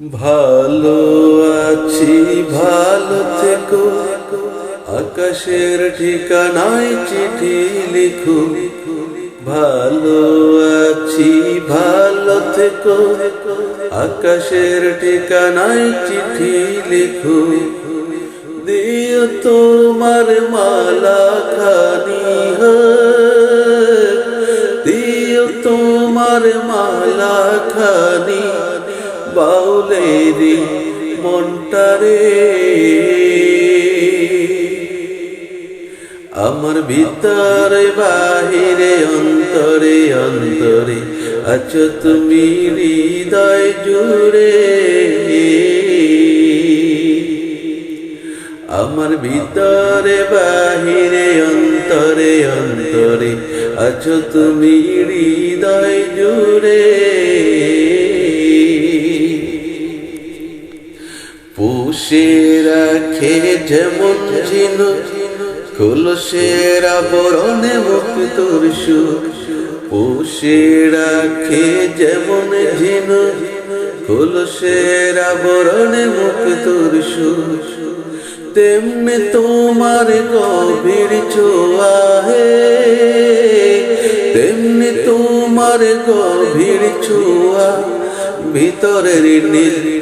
ভালো আছি, ভালো থেকো। আকাশের ঠিকানায় চিঠি লিখো। ভালো আছি, ভালো থেকো। আকাশের ঠিকানায় চিঠি লিখো। দিও তোমার মালা খানি দিও তোমার মালা খানি বাউলেরি মনটারে। আমার ভিতরে বাহিরে, অন্তরে অন্তরে আছো তুমি হৃদয় জুড়ে। আমার ভিতরে বাহিরে, অন্তরে অন্তরে আছো তুমি হৃদয় জুড়ে। রাখে যেমন চিন কলসের আবরণে মুখ তোর পুষে রাখে যেমন ঝিন কলসের আবরণে মুখ তোর তেমনি তোমার গভীর ছোঁয়া হে, তেমনি তোমার গভীর ছোঁয়া ভিতরের নীল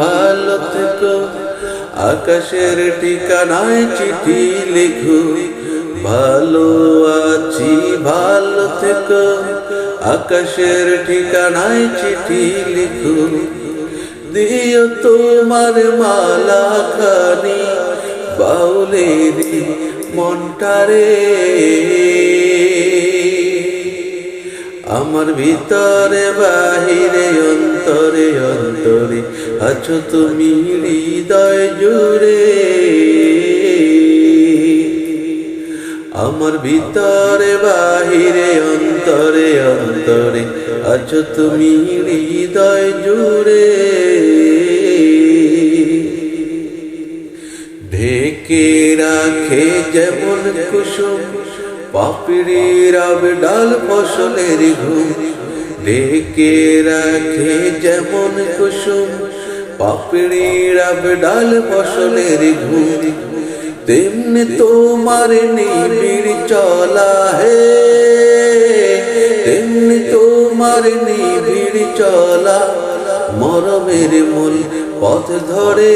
ভালো থেকো আকাশের ঠিকানায় চিঠি লিখো। ভালো আছি ভালো থেকো আকাশের ঠিকানায় চিঠি লিখো। দিও তোমার মালা খানি বাউলেরি মনটারে। আমার ভিতরে বাহিরে, অন্তরে অন্তরে আছো তুমি হৃদয় জুড়ে। আমার ভিতরে, বাহিরে, অন্তরে অন্তরে আছো তুমি হৃদয় জুড়ে। ঢেকে রাখে যেমন কুসুম আবে ডাল ফসলের ঘুম। ঢেকে রাখে যেমন কুসুম পাপড়ির ডাল ফসলের ঘুম। তেমনি তোমার নিবিড় চলা হে। তেমনি তোমার নিবিড় চলা মরমের মূল পথ ধরে।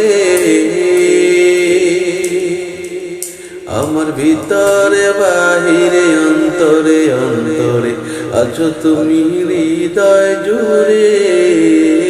আমার ভিতরে বাহিরে, অন্তরে অন্তরে আছো তুমি হৃদয় জুড়ে।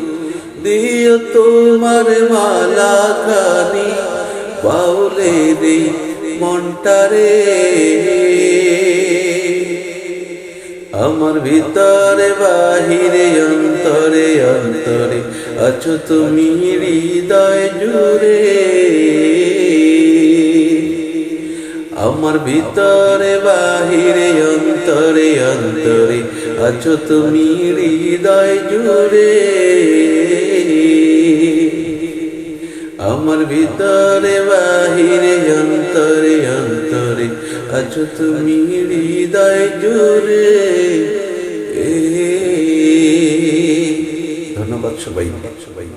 দিও তোমার মালা খানি, বাউলে রে। মনটারে আমার ভিতরে বাহিরে, অন্তরে অন্তরে আছো তুমি হৃদয় জুড়ে। আমার ভিতরে বাহিরে, অন্তরে অন্তরে আছো তুমি হৃদয় জুড়ে। আমার ভিতরে বাহিরে অন্তরে অন্তরে আছো তুমি হৃদয় জোরে ধন্যবাদ সবাই সবাই